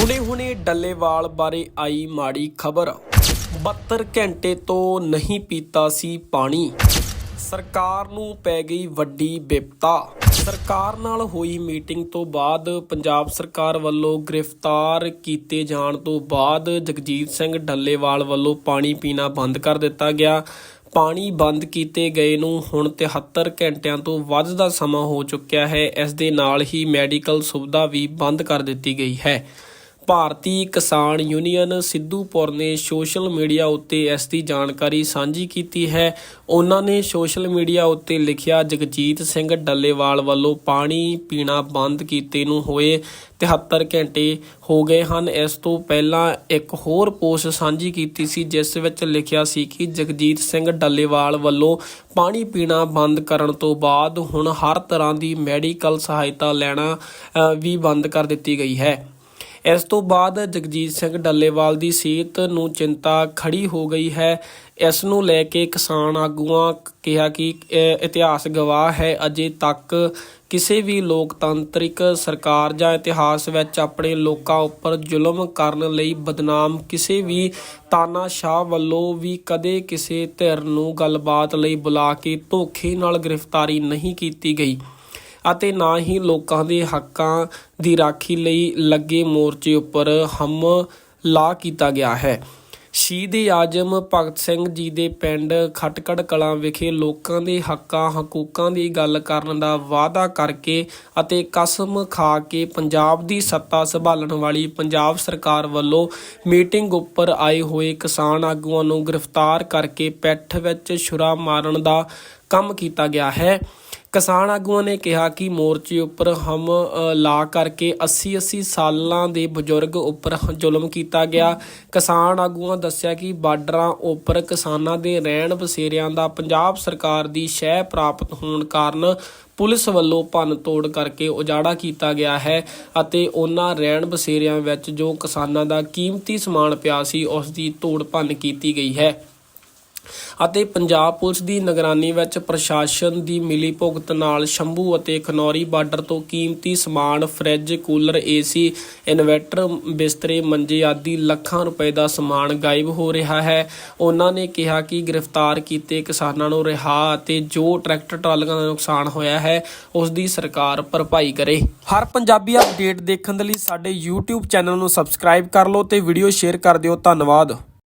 ਹੁਣੇ-ਹੁਣੇ ਡੱਲੇਵਾਲ ਬਾਰੇ ਆਈ ਮਾੜੀ ਖਬਰ। 72 ਘੰਟੇ ਤੋਂ ਨਹੀਂ ਪੀਤਾ ਸੀ ਪਾਣੀ। ਸਰਕਾਰ ਨੂੰ ਪੈ ਗਈ ਵੱਡੀ ਵਿਪਤਾ ਸਰਕਾਰ ਨਾਲ ਹੋਈ ਮੀਟਿੰਗ ਤੋਂ ਬਾਅਦ ਪੰਜਾਬ ਸਰਕਾਰ ਵੱਲੋਂ ਗ੍ਰਿਫਤਾਰ ਕੀਤੇ ਜਾਣ ਤੋਂ ਬਾਅਦ ਜਗਜੀਤ ਸਿੰਘ ਡੱਲੇਵਾਲ ਵੱਲੋਂ ਪਾਣੀ ਪੀਣਾ ਬੰਦ ਕਰ ਦਿੱਤਾ ਗਿਆ। ਪਾਣੀ ਬੰਦ ਕੀਤੇ ਗਏ ਨੂੰ ਹੁਣ 73 ਘੰਟਿਆਂ ਤੋਂ ਵੱਧ ਦਾ ਸਮਾਂ ਹੋ ਚੁੱਕਿਆ ਹੈ। ਇਸ ਦੇ ਨਾਲ ਹੀ ਮੈਡੀਕਲ ਸੁਵਿਧਾ ਵੀ ਬੰਦ ਕਰ ਦਿੱਤੀ ਗਈ ਹੈ। ਭਾਰਤੀ ਕਿਸਾਨ ਯੂਨੀਅਨ ਸਿੱਧੂਪੁਰ ਨੇ ਸੋਸ਼ਲ ਮੀਡੀਆ ਉੱਤੇ ਇਸ ਦੀ ਜਾਣਕਾਰੀ ਸਾਂਝੀ ਕੀਤੀ ਹੈ। ਉਹਨਾਂ ਨੇ ਸੋਸ਼ਲ ਮੀਡੀਆ ਉੱਤੇ ਲਿਖਿਆ, ਜਗਜੀਤ ਸਿੰਘ ਡੱਲੇਵਾਲ ਵੱਲੋਂ ਪਾਣੀ ਪੀਣਾ ਬੰਦ ਕੀਤੇ ਨੂੰ ਹੋਏ 73 ਘੰਟੇ ਹੋ ਗਏ ਹਨ। ਇਸ ਤੋਂ ਪਹਿਲਾਂ ਇੱਕ ਹੋਰ ਪੋਸਟ ਸਾਂਝੀ ਕੀਤੀ ਸੀ, ਜਿਸ ਵਿੱਚ ਲਿਖਿਆ ਸੀ ਕਿ ਜਗਜੀਤ ਸਿੰਘ ਡੱਲੇਵਾਲ ਵੱਲੋਂ ਪਾਣੀ ਪੀਣਾ ਬੰਦ ਕਰਨ ਤੋਂ ਬਾਅਦ ਹੁਣ ਹਰ ਤਰ੍ਹਾਂ ਦੀ ਮੈਡੀਕਲ ਸਹਾਇਤਾ ਲੈਣਾ ਵੀ ਬੰਦ ਕਰ ਦਿੱਤੀ ਗਈ ਹੈ। ਇਸ ਤੋਂ ਬਾਅਦ ਜਗਜੀਤ ਸਿੰਘ ਡੱਲੇਵਾਲ ਦੀ ਸਿਹਤ ਨੂੰ ਚਿੰਤਾ ਖੜੀ ਹੋ ਗਈ ਹੈ। ਇਸ ਨੂੰ ਲੈ ਕੇ ਕਿਸਾਨ ਆਗੂਆਂ ਕਿਹਾ ਕਿ ਇਤਿਹਾਸ ਗਵਾਹ ਹੈ। ਅਜੇ ਤੱਕ ਕਿਸੇ ਵੀ ਲੋਕਤੰਤਰਿਕ ਸਰਕਾਰ ਜਾਂ ਇਤਿਹਾਸ ਵਿੱਚ ਆਪਣੇ ਲੋਕਾਂ ਉੱਪਰ ਜ਼ੁਲਮ ਕਰਨ ਲਈ ਬਦਨਾਮ ਕਿਸੇ ਵੀ ਤਾਨਾਸ਼ਾਹ ਵੱਲੋਂ ਵੀ ਕਦੇ ਕਿਸੇ ਧਿਰ ਨੂੰ ਗੱਲਬਾਤ ਲਈ ਬੁਲਾ ਕੇ ਧੋਖੇ ਨਾਲ ਗ੍ਰਿਫਤਾਰੀ ਨਹੀਂ ਕੀਤੀ ਗਈ। ਅਤੇ ਨਾ ਹੀ ਲੋਕਾਂ ਦੇ ਹੱਕਾਂ ਦੀ ਰਾਖੀ ਲਈ ਲੱਗੇ ਮੋਰਚੇ ਉੱਪਰ ਹਮ ਲਾ ਕੀਤਾ ਗਿਆ ਹੈ। ਸ਼ਹੀਦ ਆਜਮ ਭਗਤ ਸਿੰਘ ਜੀ ਦੇ ਪਿੰਡ ਖਟਕੜ ਕਲਾਂ ਵਿਖੇ ਲੋਕਾਂ ਦੇ ਹੱਕਾਂ, ਹਕੂਕਾਂ ਦੀ ਗੱਲ ਕਰਨ ਦਾ ਵਾਅਦਾ ਕਰਕੇ ਅਤੇ ਕਸਮ ਖਾ ਕੇ ਪੰਜਾਬ ਦੀ ਸੱਤਾ ਸੰਭਾਲਣ ਵਾਲੀ ਪੰਜਾਬ ਸਰਕਾਰ ਵੱਲੋਂ ਮੀਟਿੰਗ ਉੱਪਰ ਆਏ ਹੋਏ ਕਿਸਾਨ ਆਗੂਆਂ ਨੂੰ ਗ੍ਰਿਫਤਾਰ ਕਰਕੇ ਪੈਠ ਵਿੱਚ ਛੁਰਾ ਮਾਰਨ ਦਾ ਕੰਮ ਕੀਤਾ ਗਿਆ ਹੈ। ਕਿਸਾਨ ਆਗੂਆਂ ਨੇ ਕਿਹਾ ਕਿ ਮੋਰਚੇ ਉੱਪਰ ਹਮ ਲਾ ਕਰਕੇ 80-80 ਸਾਲਾਂ ਦੇ ਬਜ਼ੁਰਗ ਉੱਪਰ ਜ਼ੁਲਮ ਕੀਤਾ ਗਿਆ। ਕਿਸਾਨ ਆਗੂਆਂ ਦੱਸਿਆ ਕਿ ਬਾਰਡਰਾਂ ਉੱਪਰ ਕਿਸਾਨਾਂ ਦੇ ਰਹਿਣ ਬਸੇਰਿਆਂ ਦਾ ਪੰਜਾਬ ਸਰਕਾਰ ਦੀ ਸ਼ਹਿ ਪ੍ਰਾਪਤ ਹੋਣ ਕਾਰਨ ਪੁਲਿਸ ਵੱਲੋਂ ਭੰਨ ਤੋੜ ਕਰਕੇ ਉਜਾੜਾ ਕੀਤਾ ਗਿਆ ਹੈ ਅਤੇ ਉਹਨਾਂ ਰਹਿਣ ਬਸੇਰਿਆਂ ਵਿੱਚ ਜੋ ਕਿਸਾਨਾਂ ਦਾ ਕੀਮਤੀ ਸਮਾਨ ਪਿਆ ਸੀ, ਉਸ ਦੀ ਤੋੜ ਭੰਨ ਕੀਤੀ ਗਈ ਹੈ। ਅਤੇ ਪੰਜਾਬ ਪੁਲਿਸ ਦੀ ਨਿਗਰਾਨੀ ਵਿੱਚ ਪ੍ਰਸ਼ਾਸਨ ਦੀ ਮਿਲੀ ਭੁਗਤ ਨਾਲ ਸ਼ੰਭੂ ਅਤੇ ਖਨੌਰੀ ਬਾਰਡਰ ਤੋਂ ਕੀਮਤੀ ਸਮਾਨ, ਫਰਿੱਜ, ਕੂਲਰ, ਏਸੀ, ਇਨਵਰਟਰ, ਬਿਸਤਰੇ, ਮੰਜੇ ਆਦਿ ਲੱਖਾਂ ਰੁਪਏ ਦਾ ਸਮਾਨ ਗਾਇਬ ਹੋ ਰਿਹਾ ਹੈ। ਉਹਨਾਂ ਨੇ ਕਿਹਾ ਕਿ ਗ੍ਰਿਫਤਾਰ ਕੀਤੇ ਕਿਸਾਨਾਂ ਨੂੰ ਰਿਹਾ ਅਤੇ ਜੋ ਟਰੈਕਟਰ ਟਰਾਲੀਆਂ ਦਾ ਨੁਕਸਾਨ ਹੋਇਆ ਹੈ, ਉਸ ਦੀ ਸਰਕਾਰ ਭਰਪਾਈ ਕਰੇ। ਹਰ ਪੰਜਾਬੀ ਅਪਡੇਟ ਦੇਖਣ ਦੇ ਲਈ ਸਾਡੇ YouTube ਚੈਨਲ ਨੂੰ ਸਬਸਕ੍ਰਾਈਬ ਕਰ ਲਓ ਤੇ ਵੀਡੀਓ ਸ਼ੇਅਰ ਕਰ ਦਿਓ। ਧੰਨਵਾਦ।